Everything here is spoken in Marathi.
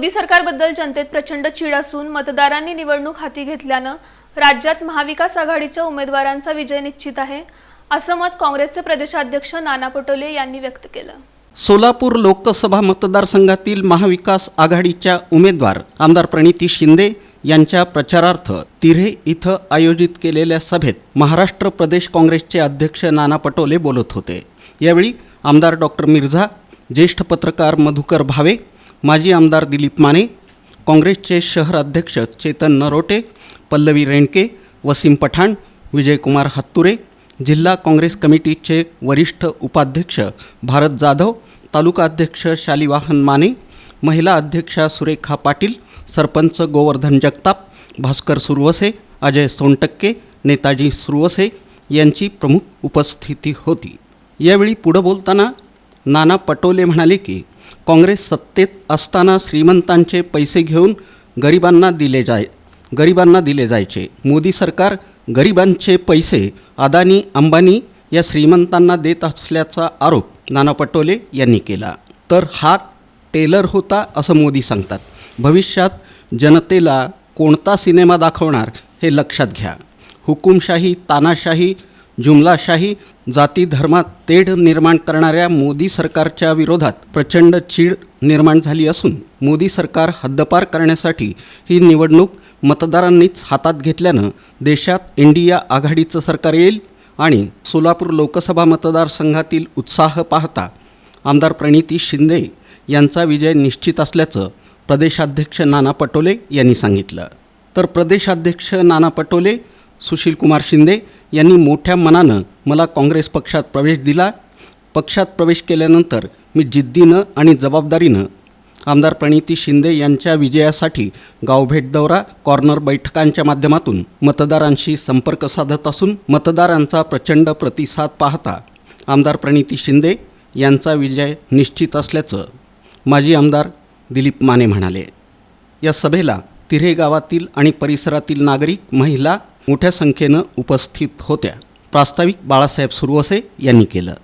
मोदी सरकारबद्दल जनतेत प्रचंड चीड असून मतदारांनी निवडणूक हाती घेतल्यानं राज्यात महाविकास आघाडीच्या उमेदवारांचा विजय निश्चित आहे असं मत काँग्रेसचे प्रदेशाध्यक्ष नाना पटोले यांनी व्यक्त केलं. सोलापूर लोकसभा मतदारसंघातील महाविकास आघाडीच्या उमेदवार आमदार प्रणिती शिंदे यांच्या प्रचारार्थ तिरे इथं आयोजित केलेल्या सभेत महाराष्ट्र प्रदेश काँग्रेसचे अध्यक्ष नाना पटोले बोलत होते. यावेळी आमदार डॉक्टर मिर्झा ज्येष्ठ पत्रकार मधुकर भावे माजी आमदार दिलीप माने काँग्रेसचे शहर अध्यक्ष चेतन नरोटे पल्लवी रेणके वसीम पठाण विजयकुमार हत्तुरे जिल्हा काँग्रेस कमिटीचे वरिष्ठ उपाध्यक्ष भारत जाधव तालुका अध्यक्ष शालिवाहन माने महिला अध्यक्षा सुरेखा पाटील सरपंच गोवर्धन जगताप भास्कर सुरवसे अजय सोनटक्के नेताजी सुरवसे यांची प्रमुख उपस्थिती होती. यावेळी पुढं बोलताना नाना पटोले म्हणाले की काँग्रेस सत्तेत असताना श्रीमंतांचे पैसे घेऊन गरिबांना दिले जाय गरिबांना दिले जायचे. मोदी सरकार गरिबांचे पैसे अदानी अंबानी या श्रीमंतांना देत असल्याचा आरोप नाना पटोले यांनी केला. तर हा टेलर होता असं मोदी सांगतात. भविष्यात जनतेला कोणता सिनेमा दाखवणार हे लक्षात घ्या. हुकुमशाही तानाशाही जुमलाशाही जाती धर्मात तेढ निर्माण करणाऱ्या मोदी सरकारच्या विरोधात प्रचंड चीड निर्माण झाली असून मोदी सरकार हद्दपार करण्यासाठी ही निवडणूक मतदारांनीच हातात घेतल्यानं देशात इंडिया आघाडीचं सरकार येईल आणि सोलापूर लोकसभा मतदारसंघातील उत्साह पाहता आमदार प्रणिती शिंदे यांचा विजय निश्चित असल्याचं प्रदेशाध्यक्ष नाना पटोले यांनी सांगितलं. तर प्रदेशाध्यक्ष नाना पटोले सुशीलकुमार शिंदे यांनी मोठ्या मनानं मला काँग्रेस पक्षात प्रवेश दिला. पक्षात प्रवेश केल्यानंतर मी जिद्दीनं आणि जबाबदारीनं आमदार प्रणिती शिंदे यांच्या विजयासाठी गावभेट दौरा कॉर्नर बैठकांच्या माध्यमातून मतदारांशी संपर्क साधत असून मतदारांचा प्रचंड प्रतिसाद पाहता आमदार प्रणिती शिंदे यांचा विजय निश्चित असल्याचं माजी आमदार दिलीप माने म्हणाले. या सभेला तिरे गावातील आणि परिसरातील नागरिक महिला मोठ्या संख्येनं उपस्थित होत्या. प्रास्ताविक बाळासाहेब सुरवसे यांनी केलं.